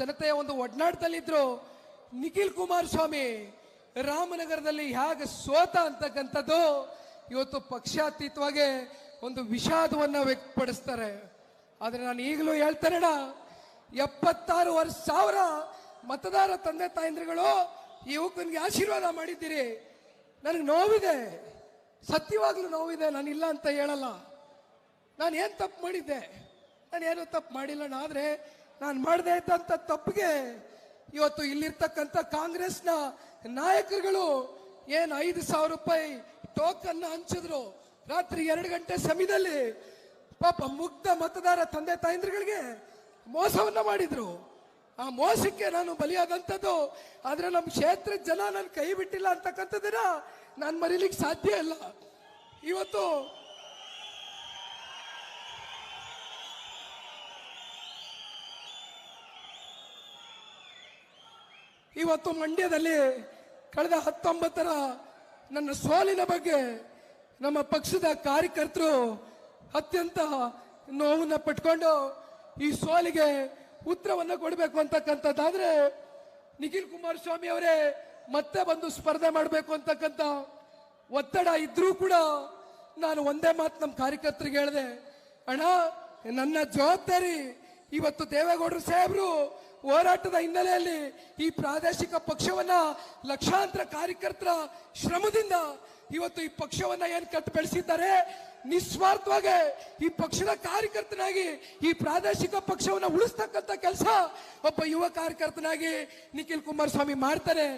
ಜನತೆಯ ಒಂದು ಒಡನಾಟದಲ್ಲಿದ್ರು ನಿಖಿಲ್ ಕುಮಾರಸ್ವಾಮಿ ರಾಮನಗರದಲ್ಲಿ ಹೇಗೆ ಸೋತ ಅಂತಕ್ಕಂಥದ್ದು ಇವತ್ತು ಪಕ್ಷಾತೀತವಾಗಿ ಒಂದು ವಿಷಾದವನ್ನ ವ್ಯಕ್ತಪಡಿಸ್ತಾರೆ. ಆದ್ರೆ ನಾನು ಈಗಲೂ ಹೇಳ್ತಾರಣ ಎಪ್ಪತ್ತಾರು ವರ್ಷ, ಸಾವಿರ ಮತದಾರ ತಂದೆ ತಾಯಂದ್ರುಗಳು ಈ ಯುವಕನಿಗೆ ಆಶೀರ್ವಾದ ಮಾಡಿದ್ದೀರಿ. ನನಗೆ ನೋವಿದೆ, ಸತ್ಯವಾಗ್ಲೂ ನೋವಿದೆ, ನಾನು ಇಲ್ಲ ಅಂತ ಹೇಳಲ್ಲ. ನಾನು ಏನು ತಪ್ಪು ಮಾಡಿದ್ದೆ? ನಾನು ಏನು ತಪ್ಪು ಮಾಡಿಲ್ಲ, ಆದರೆ ನಾನು ಮಾಡದೇ ಇದ್ದಂಥ ತಪ್ಪಿಗೆ ಇವತ್ತು ಇಲ್ಲಿರ್ತಕ್ಕಂಥ ಕಾಂಗ್ರೆಸ್ನ ನಾಯಕರುಗಳು ಏನು ಐದು ಸಾವಿರ ರೂಪಾಯಿ ಟೋಕನ್ನ ಹಂಚಿದ್ರು. ರಾತ್ರಿ ಎರಡು ಗಂಟೆ ಸಮಯದಲ್ಲಿ ಪಾಪ ಮುಗ್ಧ ಮತದಾರ ತಂದೆ ತಾಯಂದ್ರಗಳಿಗೆ ಮೋಸವನ್ನ ಮಾಡಿದ್ರು. ಆ ಮೋಸಕ್ಕೆ ನಾನು ಬಲಿಯಾದಂಥದ್ದು, ಆದ್ರೆ ನಮ್ಮ ಕ್ಷೇತ್ರ ಜನ ನನ್ನ ಕೈ ಬಿಟ್ಟಿಲ್ಲ ಅಂತಕ್ಕಂಥದ್ದನ್ನ ನಾನು ಮರೀಲಿಕ್ಕೆ ಸಾಧ್ಯ ಇಲ್ಲ. ಇವತ್ತು ಇವತ್ತು ಮಂಡ್ಯದಲ್ಲಿ ಕಳೆದ ಹತ್ತೊಂಬತ್ತರ ನನ್ನ ಸೋಲಿನ ಬಗ್ಗೆ ನಮ್ಮ ಪಕ್ಷದ ಕಾರ್ಯಕರ್ತರು ಅತ್ಯಂತ ನೋವನ್ನ ಪಟ್ಕೊಂಡು ಈ ಸೋಲಿಗೆ ಉತ್ತರವನ್ನು ಕೊಡಬೇಕು ಅಂತಕ್ಕಂಥದ್ದಾದ್ರೆ ನಿಖಿಲ್ ಕುಮಾರಸ್ವಾಮಿ ಅವರೇ ಮತ್ತೆ ಬಂದು ಸ್ಪರ್ಧೆ ಮಾಡಬೇಕು ಅಂತಕ್ಕಂಥ ಒತ್ತಡ ಇದ್ರೂ ಕೂಡ ನಾನು ಒಂದೇ ಮಾತು ನಮ್ಮ ಕಾರ್ಯಕರ್ತರಿಗೆ ಹೇಳಿದೆ. ಅಣ್ಣ, ನನ್ನ ಜವಾಬ್ದಾರಿ ಇವತ್ತು ದೇವೇಗೌಡರು ಸಾಹೇಬರು ಹೋರಾಟದ ಹಿನ್ನೆಲೆಯಲ್ಲಿ ಈ ಪ್ರಾದೇಶಿಕ ಪಕ್ಷವನ್ನ ಲಕ್ಷಾಂತರ ಕಾರ್ಯಕರ್ತರ ಶ್ರಮದಿಂದ ಇವತ್ತು ಈ ಪಕ್ಷವನ್ನ ಏನ್ ಕಟ್ಟು ಬೆಳೆಸಿದ್ದಾರೆ? ನಿಸ್ವಾರ್ಥವಾಗಿ ಈ ಪಕ್ಷದ ಕಾರ್ಯಕರ್ತನಾಗಿ ಈ ಪ್ರಾದೇಶಿಕ ಪಕ್ಷವನ್ನ ಉಳಿಸ್ತಕ್ಕಂಥ ಕೆಲಸ ಒಬ್ಬ ಯುವ ಕಾರ್ಯಕರ್ತನಾಗಿ ನಿಖಿಲ್ ಕುಮಾರಸ್ವಾಮಿ ಮಾಡ್ತಾರೆ.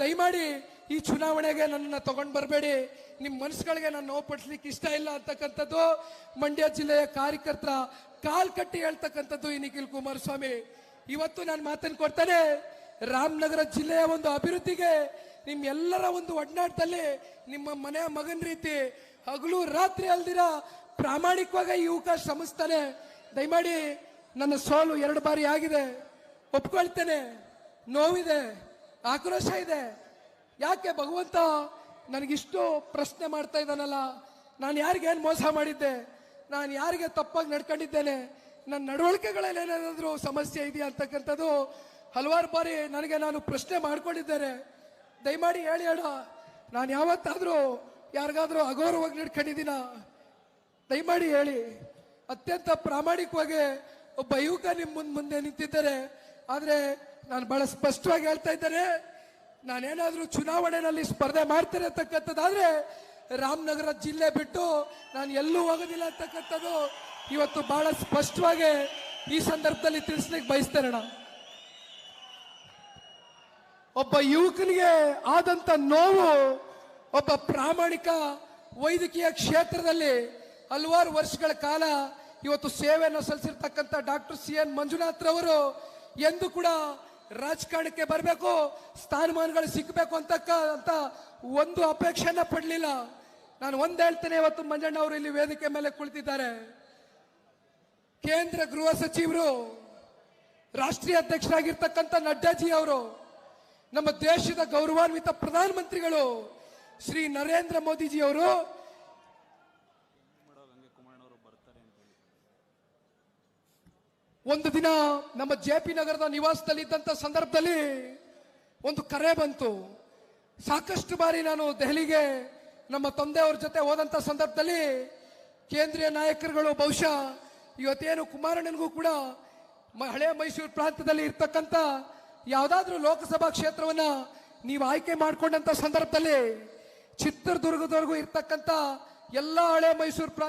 ದಯಮಾಡಿ ಈ ಚುನಾವಣೆಗೆ ನನ್ನನ್ನು ತಗೊಂಡು ಬರಬೇಡಿ. ನಿಮ್ಮ ಮನಸ್ಸುಗಳಿಗೆ ನಾನು ನೋವು ಪಡಿಸ್ಲಿಕ್ಕೆ ಇಷ್ಟ ಇಲ್ಲ ಅಂತಕ್ಕಂಥದ್ದು ಮಂಡ್ಯ ಜಿಲ್ಲೆಯ ಕಾರ್ಯಕರ್ತರ ಕಾಲ್ ಕಟ್ಟಿ ಹೇಳ್ತಕ್ಕಂಥದ್ದು ಈ ನಿಖಿಲ್ ಕುಮಾರಸ್ವಾಮಿ. ಇವತ್ತು ನಾನು ಮಾತನ್ನು ಕೊಡ್ತೇನೆ. ರಾಮನಗರ ಜಿಲ್ಲೆಯ ಒಂದು ಅಭಿವೃದ್ಧಿಗೆ ನಿಮ್ಮೆಲ್ಲರ ಒಂದು ಒಡನಾಟದಲ್ಲಿ ನಿಮ್ಮ ಮನೆಯ ಮಗನ ರೀತಿ ಹಗಲು ರಾತ್ರಿ ಅಲ್ದಿರ ಪ್ರಾಮಾಣಿಕವಾಗಿ ಈ ಯುವಕ ಶ್ರಮಿಸ್ತಾನೆ. ದಯಮಾಡಿ ನನ್ನ ಸೋಲು ಎರಡು ಬಾರಿ ಆಗಿದೆ. ಒಪ್ಕೊಳ್ತೇನೆ. ನೋವಿದೆ. ಆಕ್ರೋಶ ಇದೆ. ಯಾಕೆ ಭಗವಂತ ನನಗಿಷ್ಟು ಪ್ರಶ್ನೆ ಮಾಡ್ತಾ ಇದ್ದಾನಲ್ಲ. ನಾನು ಯಾರಿಗೇನು ಮೋಸ ಮಾಡಿದ್ದೆ? ನಾನು ಯಾರಿಗೆ ತಪ್ಪಾಗಿ ನಡ್ಕೊಂಡಿದ್ದೇನೆ? ನನ್ನ ನಡವಳಿಕೆಗಳಲ್ಲಿ ಏನಾದರೂ ಸಮಸ್ಯೆ ಇದೆಯಾ ಅಂತಕ್ಕಂಥದ್ದು ಹಲವಾರು ಬಾರಿ ನನಗೆ ನಾನು ಪ್ರಶ್ನೆ ಮಾಡ್ಕೊಂಡಿದ್ದೇನೆ. ದಯಮಾಡಿ ಹೇಳಿ ಅಣ್ಣ, ನಾನು ಯಾವತ್ತಾದರೂ ಯಾರಿಗಾದರೂ ಅಗೌರವಾಗಿ ನಡ್ಕೊಂಡಿದ್ದೀನ? ದಯಮಾಡಿ ಹೇಳಿ. ಅತ್ಯಂತ ಪ್ರಾಮಾಣಿಕವಾಗಿ ಒಬ್ಬ ಯುವಕ ನಿಮ್ಮ ಮುಂದೆ ಮುಂದೆ ನಿಂತಿದ್ದಾರೆ. ಆದರೆ ನಾನು ಬಹಳ ಸ್ಪಷ್ಟವಾಗಿ ಹೇಳ್ತಾ ಇದ್ದೇನೆ, ನಾನೇನಾದರೂ ಚುನಾವಣೆಯಲ್ಲಿ ಸ್ಪರ್ಧೆ ಮಾಡ್ತೇನೆ ಅಂತಕ್ಕಂಥದ್ದಾದ್ರೆ ರಾಮನಗರ ಜಿಲ್ಲೆ ಬಿಟ್ಟು ನಾನು ಎಲ್ಲೂ ಹೋಗೋದಿಲ್ಲ ಅಂತಕ್ಕಂಥದ್ದು ಇವತ್ತು ಬಹಳ ಸ್ಪಷ್ಟವಾಗಿ ಈ ಸಂದರ್ಭದಲ್ಲಿ ತಿಳಿಸ್ಲಿಕ್ಕೆ ಬಯಸ್ತೇನೆ. ಒಬ್ಬ ಯುವಕನಿಗೆ ಆದಂತ ನೋವು ಒಬ್ಬ ಪ್ರಾಮಾಣಿಕ ವೈದ್ಯಕೀಯ ಕ್ಷೇತ್ರದಲ್ಲಿ ಹಲವಾರು ವರ್ಷಗಳ ಕಾಲ ಇವತ್ತು ಸೇವೆಯನ್ನು ಸಲ್ಲಿಸಿರ್ತಕ್ಕಂಥ ಡಾಕ್ಟರ್ ಸಿ ಎನ್ ಮಂಜುನಾಥ್ ರವರು ಎಂದು ಕೂಡ ರಾಜಕಾರಣಕ್ಕೆ ಬರಬೇಕು, ಸ್ಥಾನಮಾನಗಳು ಸಿಗಬೇಕು ಅಂತ ಒಂದು ಅಪೇಕ್ಷೆಯನ್ನ ಪಡಲಿಲ್ಲ ನಾನು ಒಂದು ಹೇಳ್ತೇನೆ, ಇವತ್ತು ಮಂಜಣ್ಣ ಅವರು ಇಲ್ಲಿ ವೇದಿಕೆ ಮೇಲೆ ಕುಳಿತಿದ್ದಾರೆ ಕೇಂದ್ರ ಗೃಹ ಸಚಿವರು, ರಾಷ್ಟ್ರೀಯ ಅಧ್ಯಕ್ಷರಾಗಿರ್ತಕ್ಕಂಥ ನಡ್ಡಾಜಿ ಅವರು, ನಮ್ಮ ದೇಶದ ಗೌರವಾನ್ವಿತ ಪ್ರಧಾನಮಂತ್ರಿಗಳು, ಶ್ರೀ ನರೇಂದ್ರ ಮೋದಿಜಿ ಅವರು, ಒಂದು ದಿನ ನಮ್ಮ ಜೆ ಪಿ ನಗರದ ನಿವಾಸದಲ್ಲಿ ಇದ್ದಂತ ಸಂದರ್ಭದಲ್ಲಿ ಒಂದು ಕರೆ ಬಂತು. ಸಾಕಷ್ಟು ಬಾರಿ ನಾನು ದೆಹಲಿಗೆ ನಮ್ಮ ತಂದೆಯವ್ರ ಜೊತೆ ಹೋದಂತ ಸಂದರ್ಭದಲ್ಲಿ ಕೇಂದ್ರೀಯ ನಾಯಕರುಗಳು ಬಹುಶಃ ಇವತ್ತೇನು ಕುಮಾರಣ್ಣನಿಗೂ ಕೂಡ ಹಳೆ ಮೈಸೂರು ಪ್ರಾಂತದಲ್ಲಿ ಇರ್ತಕ್ಕಂಥ ಯಾವುದಾದ್ರೂ ಲೋಕಸಭಾ ಕ್ಷೇತ್ರವನ್ನ ನೀವು ಆಯ್ಕೆ ಮಾಡಿಕೊಂಡಂತ ಸಂದರ್ಭದಲ್ಲಿ ಚಿತ್ರದುರ್ಗದವರೆಗೂ ಇರ್ತಕ್ಕಂಥ ಎಲ್ಲ ಹಳೆ ಮೈಸೂರು ಪ್ರಾಂತ